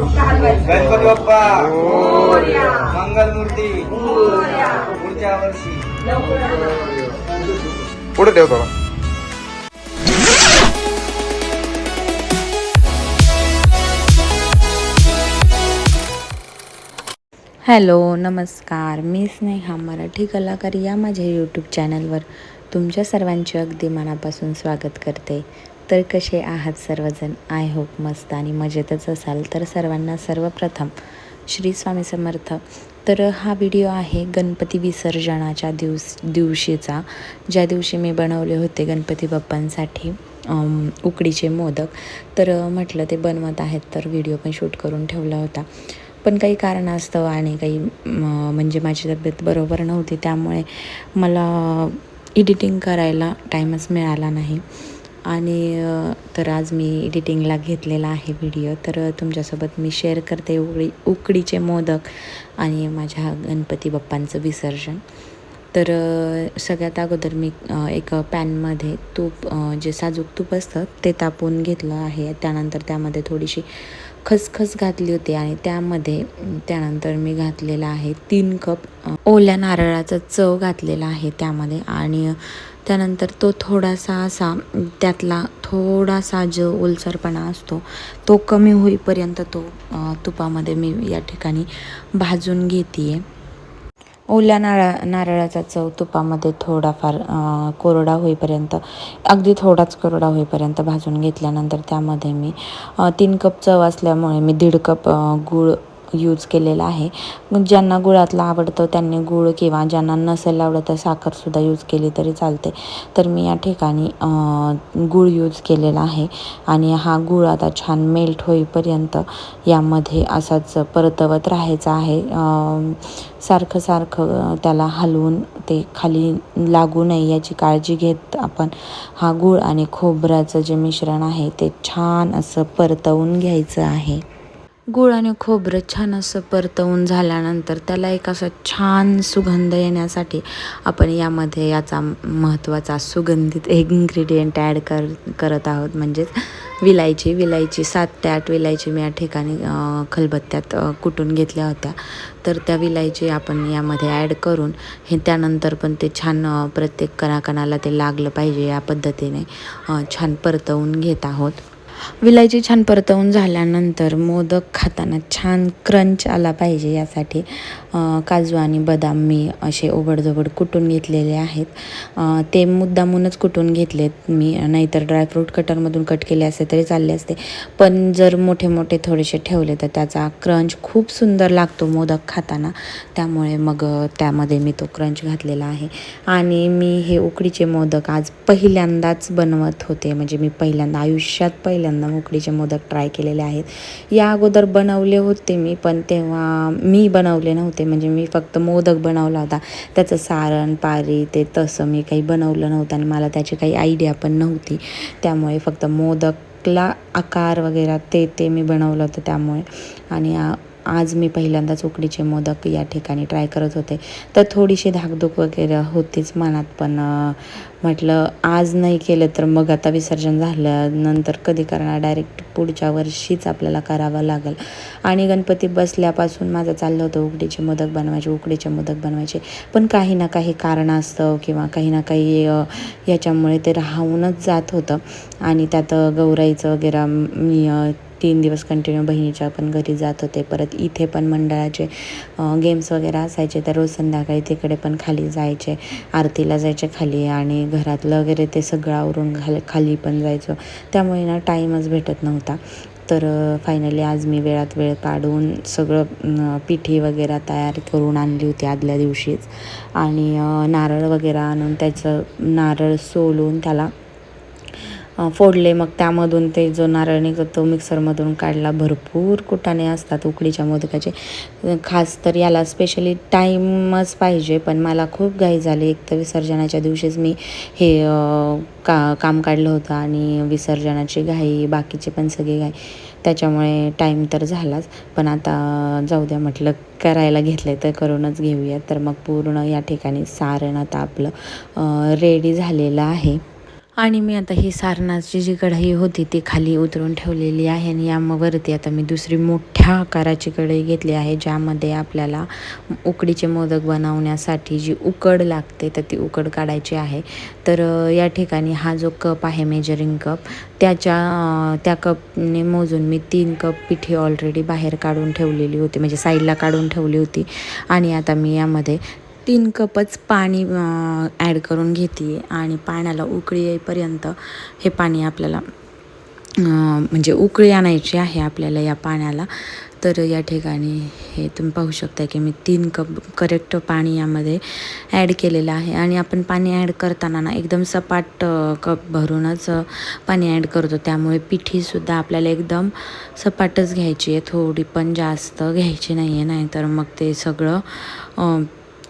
गणपती बाप्पा. मंगल मूर्ती पुढच्या वर्षी. पुढे ठेव थोडा हॅलो नमस्कार. मी स्नेहा मराठी कलाकार या माझ्या यूट्यूब चॅनलवर तुमच्या सर्वांचे अगदी मनापासून स्वागत करते. तर कसे आहात सर्वजण? आय होप मस्त आणि मजेतच असाल. तर सर्वांना सर्वप्रथम श्री स्वामी समर्थ. तर हा व्हिडिओ आहे गणपती विसर्जनाच्या दिवस दिवशीचा. ज्या दिवशी मी बनवले होते गणपती बाप्पांसाठी उकडीचे मोदक. तर म्हटलं ते बनवत आहेत तर व्हिडिओ पण शूट करून ठेवला होता. पण काही कारणास्तव आणि काही म्हणजे माझी तब्येत बरोबर नव्हती. त्यामुळे मला एडिटिंग करायला टाईमच मिळाला नाही. आणि तर आज मी एडिटिंगला घेतलेला आहे व्हिडिओ तर तुमच्यासोबत मी शेअर करते उकडी उकडीचे मोदक आणि माझ्या गणपती बाप्पांचं विसर्जन. तर सगळ्यात अगोदर मी एक पॅनमध्ये तूप जे साजूक तूप असतं ते तापून घेतलं आहे. त्यानंतर त्यामध्ये थोडीशी खसखस घातली होती आणि त्यामध्ये त्यानंतर मी घातलेला आहे तीन कप ओल्या नारळाचा चव घातलेला आहे त्यामध्ये. आणि त्यानंतर तो थोडासा असा त्यातला थोडासा जो ओलसरपणा असतो तो कमी होईपर्यंत तो तुपामध्ये मी या ठिकाणी भाजून घेते आहे ओल्या नारळा नारळाचा चव तुपामध्ये थोडाफार कोरडा होईपर्यंत अगदी थोडाच कोरडा होईपर्यंत भाजून घेतल्यानंतर त्यामध्ये मी तीन कप चव असल्यामुळे मी दीड कप गूळ यूज केलेला आहे. ज्यांना गुळातला आवडतं त्यांनी गूळ किंवा ज्यांना नसेल आवडत तर साखरसुद्धा यूज केली तरी चालते. तर मी या ठिकाणी गूळ यूज केलेला आहे. आणि हा गूळ आता छान मेल्ट होईपर्यंत यामध्ये असाच परतवत राहायचा आहे. सारखं सारखं त्याला हलवून ते खाली लागू नये याची काळजी घेत आपण हा गूळ आणि खोबऱ्याचं जे मिश्रण आहे ते छान असं परतवून घ्यायचं आहे. गूळ आणि खोबरं छान असं परतवून झाल्यानंतर त्याला एक असं छान सुगंध येण्यासाठी आपण यामध्ये याचा महत्त्वाचा सुगंधित इन्ग्रेडियंट ॲड कर करत आहोत. म्हणजेच विलायची विलायची सात ते आठ विलायची मी या ठिकाणी खलबत्त्यात कुटून घेतल्या होत्या. तर त्या विलायची आपण यामध्ये ॲड करून हे त्यानंतर पण ते छान प्रत्येक कणाकणाला ते लागलं पाहिजे या पद्धतीने छान परतवून घेत आहोत. विलायची छान परतवून झाल्यानंतर मोदक खाताना छान क्रंच आला पाहिजे यासाठी. काजू आणि बदाम मी असे ओबडधोबड कुटून घेतलेले आहेत. ते मुद्दामूनच कुटून घेतलेत मी. नाहीतर ड्रायफ्रूट कटरमधून कट केले असते तरी चालले असते. पण जर मोठे मोठे थोडेसे ठेवले तर त्याचा क्रंच खूप सुंदर लागतो मोदक खाताना. त्यामुळे मग त्यामध्ये मी तो क्रंच घातलेला आहे. आणि मी हे उकडीचे मोदक आज पहिल्यांदाच बनवत होते. म्हणजे मी पहिल्यांदा आयुष्यात पहिल्यांदा उकडीचे मोदक ट्राय केलेले आहेत. या अगोदर बनवले होते मी पण तेव्हा मी बनवले नव्हते. म्हणजे मी फक्त मोदक बनवला होता. त्याचं सारण पारी ते तसं मी काही बनवलं नव्हतं आणि मला त्याची काही आयडिया पण नव्हती. त्यामुळे फक्त मोदकला आकार वगैरे ते ते मी बनवलं होतं त्यामुळे. आणि आज मी पहिल्यांदाच उकडीचे मोदक या ठिकाणी ट्राय करत होते. तर थोडीशी धाकधूक वगैरे होतीच मनात पण म्हटलं आज नाही केलं तर मग आता विसर्जन झाल्यानंतर कधी करणार? डायरेक्ट पुढच्या वर्षीच आपल्याला करावं लागेल. आणि गणपती बसल्यापासून माझं चाललं होतं उकडीचे मोदक बनवायचे उकडीचे मोदक बनवायचे. पण काही ना काही कारण असतं किंवा काही ना काही याच्यामुळे ते राहूनच जात होतं. आणि त्यात गौराईचं वगैरे मी तीन दिवस कंटिन्यू बहिणीच्या पण घरी जात होते. परत इथे पण मंडळाचे गेम्स वगैरे असायचे. तर रोज संध्याकाळी तिकडे पण खाली जायचे. आरतीला जायचे खाली आणि घरातलं वगैरे ते सगळं आवरून खाली खाली पण जायचो. त्यामुळे ना टाईमच भेटत नव्हता. तर फायनली आज मी वेळात वेळ काढून सगळं पिठी वगैरे तयार करून आणली होती आदल्या दिवशीच. आणि नारळ वगैरे आणून त्याचं नारळ सोलून त्याला फोडले. मग त्यामधून ते जो नारळ निघतो तो मिक्सरमधून काढला. भरपूर कुटाणे असतात उकडीच्या मोदकाचे. खास तर याला स्पेशली टाईमच पाहिजे पण मला खूप घाई झाली. एक तर विसर्जनाच्या दिवशीच मी हे का काम काढलं होतं आणि विसर्जनाची घाई बाकीचे पण सगळी घाई. त्याच्यामुळे टाईम तर झालाच. पण आता जाऊ द्या म्हटलं करायला घेतलं तर करूनच घेऊया. तर मग पूर्ण या ठिकाणी सारण आता आपलं रेडी झालेलं आहे. आणि मी आता ही सारणाची जी कढई होती ती खाली उतरून ठेवलेली आहे आणि यावरती आता मी दुसरी मोठ्या आकाराची कढई घेतली आहे ज्यामध्ये आपल्याला उकडीचे मोदक बनवण्यासाठी जी उकड लागते तर ती उकड काढायची आहे. तर या ठिकाणी हा जो कप आहे मेजरिंग कप त्याच्या त्या कपने मोजून मी तीन कप पिठी ऑलरेडी बाहेर काढून ठेवलेली होती म्हणजे साईडला काढून ठेवली होती. आणि आता मी यामध्ये तीन कपच पाणी ॲड करून घेते आणि पाण्याला उकळी येईपर्यंत हे पाणी आपल्याला म्हणजे उकळी आणायची आहे आपल्याला या पाण्याला. तर या ठिकाणी हे तुम्ही पाहू शकता की मी तीन कप करेक्ट पाणी यामध्ये ॲड केलेलं आहे. आणि आपण पाणी ॲड करताना ना एकदम सपाट कप भरूनच पाणी ॲड करतो. त्यामुळे पिठीसुद्धा आपल्याला एकदम सपाटच घ्यायची आहे. थोडी पण जास्त घ्यायची नाही आहे नाहीतर मग ते सगळं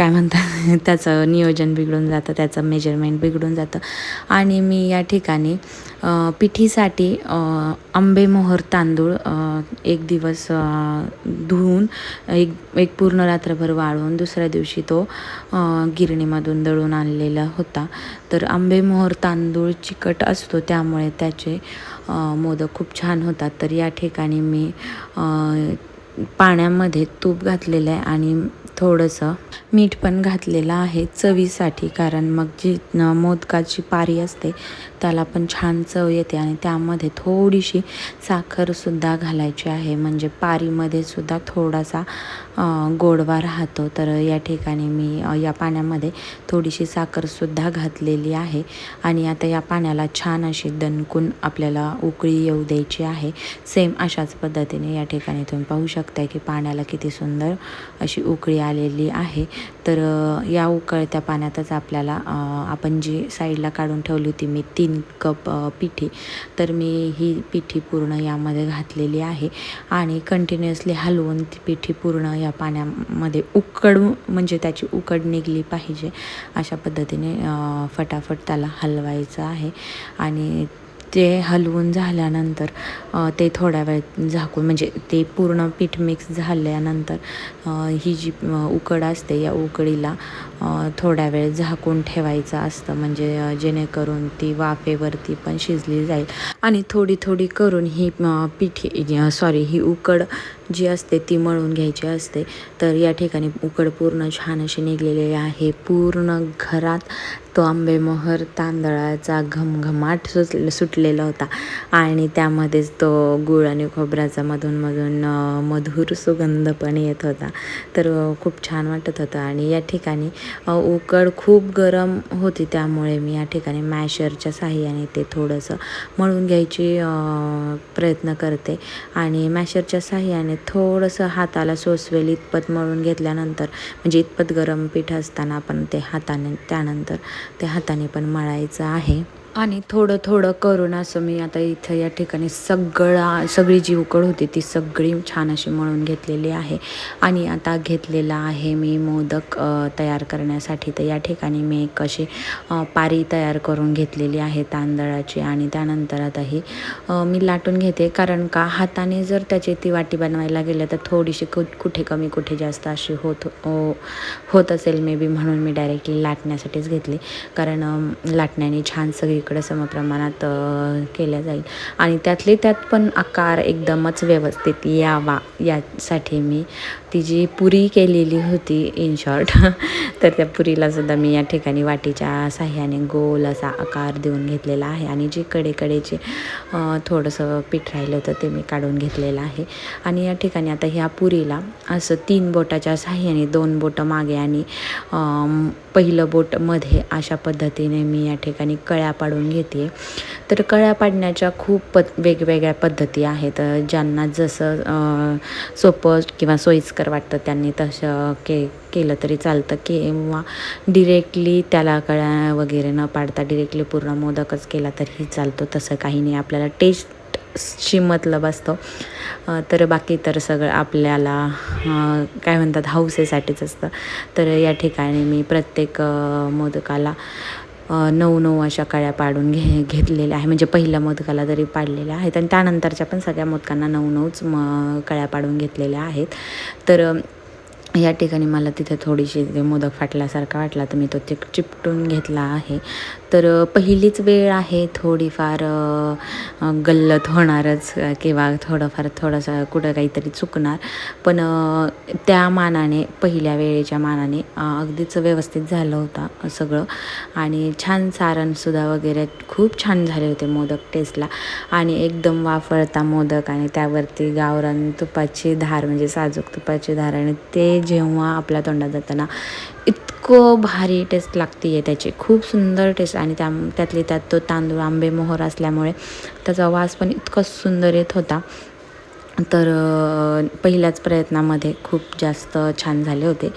काय म्हणतात त्याचं नियोजन बिघडून जातं त्याचं मेजरमेंट बिघडून जातं. आणि मी या ठिकाणी पिठीसाठी आंबेमोहर तांदूळ एक दिवस धुवून एक एक पूर्ण रात्रभर वाळवून दुसऱ्या दिवशी तो गिरणीमधून दळून आणलेला होता. तर आंबेमोहर तांदूळ चिकट असतो त्यामुळे त्याचे मोदक खूप छान होतात. तर या ठिकाणी मी पाण्यामध्ये तूप घातलेलं आहे आणि थोडंसं मीठ पण घातलेलं आहे चवीसाठी कारण मग जी मोदकाची पारी असते त्याला पण छान चव येते आणि त्यामध्ये थोडीशी साखरसुद्धा घालायची आहे. म्हणजे पारीमध्ये सुद्धा थोडासा गोडवा राहतो. तर या ठिकाणी मी या पाण्यामध्ये थोडीशी साखरसुद्धा घातलेली आहे. आणि आता या पाण्याला छान अशी दणकून आपल्याला उकळी येऊ द्यायची आहे. सेम अशाच पद्धतीने या ठिकाणी तुम्ही पाहू शकताय की पाण्याला किती सुंदर अशी उकळी आलेली आहे. तर या उकळत्या पाण्यातच आपल्याला आपण जी साईडला काढून ठेवली होती मी तीन कप पिठी. तर मी ही पिठी पूर्ण यामध्ये घातलेली आहे आणि कंटिन्युअसली हलवून ती पिठी पूर्ण या पाण्यामध्ये उकड म्हणजे त्याची उकड निघली पाहिजे. अशा पद्धतीने फटाफट त्याला हलवायचं आहे आणि ते हलवून झाल्यानंतर ते थोड्या वेळ झाकून म्हणजे ते पूर्ण पीठ मिक्स झाल्यानंतर ही जी उकड असते या उकडीला थोड्या वेळ झाकून ठेवायचं असतं. म्हणजे जेणेकरून ती वाफेवरती पण शिजली जाईल. आणि थोडी थोडी करून ही पीठ सॉरी ही उकड जी असते ती मळून घ्यायची असते. तर या ठिकाणी उकड पूर्ण छान अशी निघलेली आहे. पूर्ण घरात तो आंबेमोहर तांदळाचा घमघमाट सुच सुटलेला होता. आणि त्यामध्येच तो गुळ आणि खोबऱ्याचा मधून मधून मधुर सुगंध पण येत होता. तर खूप छान वाटत होतं. आणि या ठिकाणी उकड खूप गरम होती. त्यामुळे मी या ठिकाणी मॅशरच्या साह्याने ते थोडंसं मळून घ्यायची प्रयत्न करते. आणि मॅशरच्या साह्याने थोडंसं हाताला सोसवेल इतपत मळून घेतल्यानंतर म्हणजे इतपत गरम पीठ असताना आपण ते हाताने त्यानंतर ते हाताने पण मळायचं आहे. आणि थोडं थोडं करून असं मी आता इथं या ठिकाणी सगळा सगळी जी उकड होती ती सगळी छान अशी मळून घेतलेली आहे. आणि आता घेतलेला आहे मी मोदक तयार करण्यासाठी. तर या ठिकाणी मी एक अशी पारी तयार करून घेतलेली आहे तांदळाची. आणि त्यानंतर आता ही मी लाटून घेते. कारण का? हाताने जर त्याची ती वाटी बनवायला गेलं तर थोडीशी कु कुठे कमी कुठे जास्त अशी होत हो, होत असेल मे बी म्हणून मी डायरेक्टली लाटण्यासाठीच घेतली. कारण लाटण्याने छान सगळी इकडं समप्रमाणात केल्या जाईल. आणि त्यातले त्यात पण आकार एकदमच व्यवस्थित यावा यासाठी मी ती जी पुरी केलेली होती इन शॉर्ट तर त्या पुरीला सुद्धा मी या ठिकाणी वाटीच्या साह्याने गोल असा आकार देऊन घेतलेला आहे आणि जे कडेकडे जे थोडंसं पीठ राहिलं होतं ते मी काढून घेतलेलं आहे. आणि या ठिकाणी आता ह्या पुरीला असं तीन बोटाच्या साह्याने दोन बोटं मागे आणि पहिलं बोटमध्ये अशा पद्धतीने मी या ठिकाणी कळ्या पाडून घेते तर कळ्या पाडण्याच्या खूप पद वेगवेगळ्या पद्धती आहेत. ज्यांना जसं सोपं किंवा सोयीस्कर वाटतं त्यांनी तसं के केलं तरी चालतं किंवा डिरेक्टली त्याला कळ्या वगैरे न पाडता डिरेक्टली पूर्ण मोदकच केला तरीही चालतो. तसं काही नाही. आपल्याला टेस्टशी मतलब असतो. तर बाकी तर सगळं आपल्याला काय म्हणतात हौसेसाठीच असतं. तर या ठिकाणी मी प्रत्येक मोदकाला नऊ नऊ अशा कळ्या पाडून घे घेतलेल्या आहे. म्हणजे पहिल्या मोदकाला तरी पाडलेल्या आहेत आणि त्यानंतरच्या पण सगळ्या मोदकांना नऊ नऊच म कळ्या पाडून घेतलेल्या आहेत. तर या ठिकाणी मला तिथे थोडीशी ते मोदक फाटल्यासारखा वाटला तर मी तो चिक चिपटून घेतला आहे. तर पहिलीच वेळ आहे थोडीफार गल्लत होणारच किंवा थोडंफार थोडंसं कुठं काहीतरी चुकणार. पण त्या मानाने पहिल्या वेळेच्या मानाने अगदीच व्यवस्थित झालं होतं सगळं. आणि छान सारणसुद्धा वगैरे खूप छान झाले होते मोदक टेस्टला आणि एकदम वाफळता मोदक आणि त्यावरती गावरान तुपाची धार म्हणजे साजूक तुपाची धार आणि ते जेव्हा आपल्या तोंडात जाताना इतकं भारी टेस्ट लागते आहे त्याची. खूप सुंदर टेस्ट आणि त्या त्यातली त्यात तो तांदूळ आंबे मोहर असल्यामुळे त्याचा वास पण इतका सुंदर येत होता. तर पहिल्याच प्रयत्नामध्ये खूप जास्त छान झाले होते.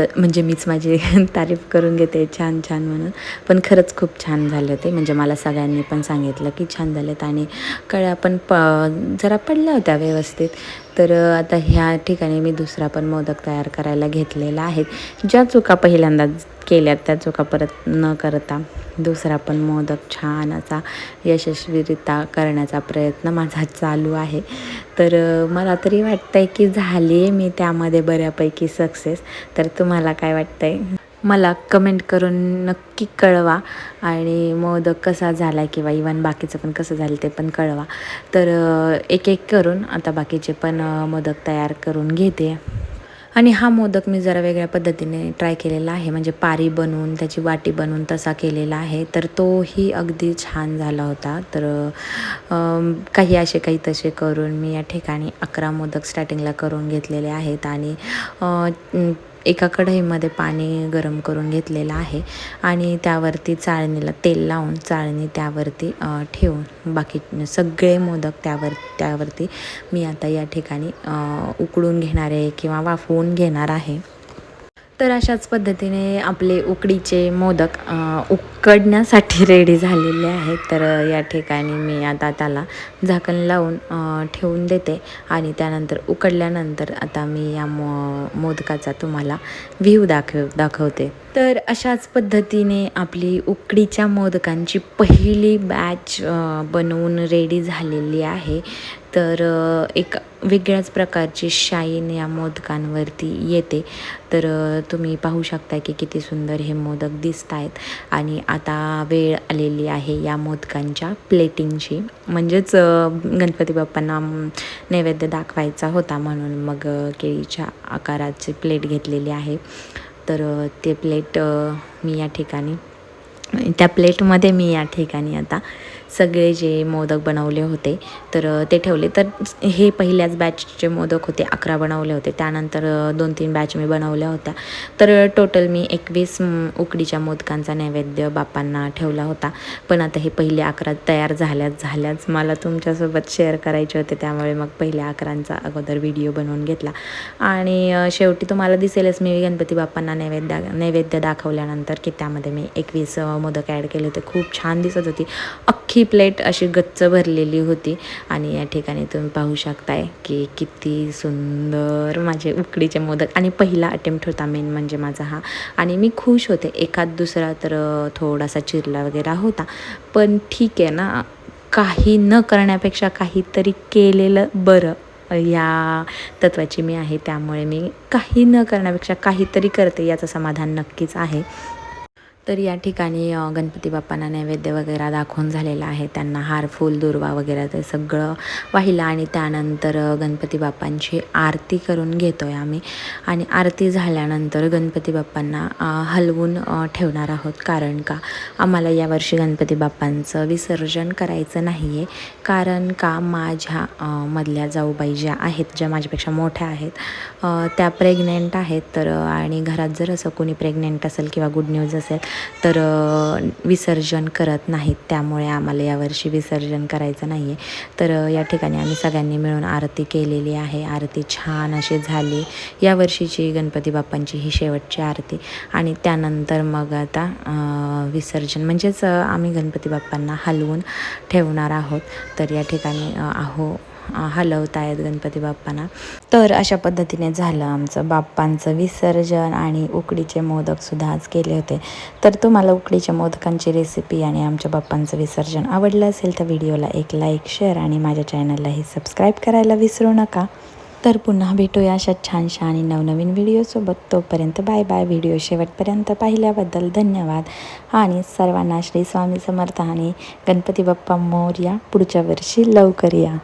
तर म्हणजे मीच माझी तारीफ करून घेते छान छान म्हणून. पण खरंच खूप छान झाले होते म्हणजे मला सगळ्यांनी पण सांगितलं की छान झालेत आणि कळ्या पण प जरा पडल्या होत्या व्यवस्थित. तर आता ह्या ठिकाणी मी दुसरा पण मोदक तयार करायला घेतलेला आहे. ज्या चुका पहिल्यांदा केल्यात त्या चुका परत न करता दुसरा पण मोदक छान असा यशस्वीरित्या करण्याचा प्रयत्न माझा चालू आहे. तर मला तरी वाटतं आहे की झाली आहे मी त्यामध्ये बऱ्यापैकी सक्सेस. तर तुम्हाला काय वाटतं आहे मला कमेंट करून नक्की कळवा आणि मोदक कसा झाला किंवा इवन बाकीचं पण कसं झालं ते पण कळवा. तर एक एक करून आता बाकीचे पण मोदक तयार करून घेते. आणि हा मोदक मी जरा वेगळ्या पद्धतीने ट्राय केलेला आहे. म्हणजे पारी बनवून त्याची वाटी बनवून तसा केलेला आहे. तर तोही अगदी छान झाला होता. तर काही असे काही तसे करून मी या ठिकाणी अकरा मोदक स्टार्टिंगला करून घेतलेले आहेत. आणि एका कढईमध्ये पाणी गरम करून घेतलेलं आहे आणि त्यावरती चाळणीला तेल लावून चाळणी त्यावरती ठेवून बाकी सगळे मोदक त्यावर त्यावरती मी आता या ठिकाणी उकळून उकडून घेणार आहे किंवा वाफवून घेणार आहे. तर अशाच पद्धतीने आपले उकडीचे मोदक उकडण्यासाठी रेडी झालेले आहेत. तर या ठिकाणी मी आता त्याला झाकण लावून ठेवून देते. आणि त्यानंतर उकडल्यानंतर आता मी या मो मोदकाचा तुम्हाला व्ह्यू दाखव दाखवते. तर अशाच पद्धतीने आपली उकडीच्या मोदकांची पहिली बॅच बनवून रेडी झालेली आहे. तर एक वेगळ्याच प्रकारची शाईन या मोदकांवरती येते. तर तुम्ही पाहू शकता की किती सुंदर हे मोदक दिसत आहेत आणि आता वेळ आलेली आहे या मोदकांच्या प्लेटिंगची. म्हणजेच गणपती बाप्पांना नैवेद्य दाखवायचा होता म्हणून मग केळीच्या आकाराची प्लेट घेतलेली आहे. तर ते प्लेट मी या ठिकाणी त्या प्लेटमध्ये मी या ठिकाणी आता सगळे जे मोदक बनवले होते तर ते ठेवले. तर हे पहिल्याच बॅचचे मोदक होते अकरा बनवले होते. त्यानंतर दोन तीन बॅच मी बनवल्या होत्या. तर टोटल मी एकवीस उकडीच्या मोदकांचा नैवेद्य बाप्पांना ठेवला होता. पण आता हे पहिले अकरा तयार झाल्याच झाल्याच मला तुमच्यासोबत शेअर करायचे होते. त्यामुळे मग पहिल्या अकरांचा अगोदर व्हिडिओ बनवून घेतला. आणि शेवटी तुम्हाला दिसेलच मी गणपती बाप्पांना नैवेद्य नैवेद्य दाखवल्यानंतर की त्यामध्ये मी एकवीस मोदक ॲड केले होते. खूप छान दिसत होती. अख्खी प्लेट अशी गच्च भरलेली होती. आणि या ठिकाणी तुम्ही पाहू शकताय की किती सुंदर माझे उकडीचे मोदक. आणि पहिला अटेम्प्ट होता मेन म्हणजे माझा हा. आणि मी खुश होते. एखाद दुसरा तर थोडासा चिरला वगैरे होता. पण ठीक आहे ना काही न करण्यापेक्षा काहीतरी केलेलं बरं. या तत्वाची मी आहे. त्यामुळे मी काही न करण्यापेक्षा काहीतरी करते. याचं समाधान नक्कीच आहे. तर या ठिकाणी गणपती बाप्पांना नैवेद्य वगैरे दाखवून झालेला आहे. त्यांना हार फूल दुर्वा वगैरे ते सगळं वाहिलं आणि त्यानंतर गणपती बाप्पांची आरती करून घेतो आहे आम्ही. आणि आरती झाल्यानंतर गणपती बाप्पांना हलवून ठेवणार आहोत. कारण का? आम्हाला यावर्षी गणपती बाप्पांचं विसर्जन करायचं नाही आहे कारण का? माझ्या मधल्या जाऊबाई ज्या आहेत ज्या माझ्यापेक्षा मोठ्या आहेत त्या प्रेग्नेंट आहेत. तर आणि घरात जर असं कोणी प्रेग्नेंट असेल किंवा गुड न्यूज असेल तर विसर्जन करत नाहीत. त्यामुळे आम्हाला यावर्षी विसर्जन करायचं नाही आहे तर या ठिकाणी आम्ही सगळ्यांनी मिळून आरती केलेली आहे. आरती छान अशी झाली. यावर्षीची गणपती बाप्पांची ही शेवटची आरती. आणि त्यानंतर मग आता विसर्जन. म्हणजेच आम्ही गणपती बाप्पांना हलवून ठेवणार आहोत. तर या ठिकाणी आहो हलवता आहेत गणपती बाप्पांना. तर अशा पद्धतीने झालं आमचं बाप्पांचं विसर्जन आणि उकडीचे मोदकसुद्धा आज केले होते. तर तुम्हाला उकडीच्या मोदकांची रेसिपी आणि आमच्या बाप्पांचं विसर्जन आवडलं असेल तर व्हिडिओला एक लाईक शेअर आणि माझ्या चॅनललाही सबस्क्राईब करायला विसरू नका. तर पुन्हा भेटूया अशा छानशा आणि नवनवीन व्हिडिओसोबत तोपर्यंत बाय बाय व्हिडिओ शेवटपर्यंत पाहिल्याबद्दल धन्यवाद. आणि सर्वांना श्री स्वामी समर्थ आणि गणपती बाप्पा मोर्या पुढच्या वर्षी लवकर या.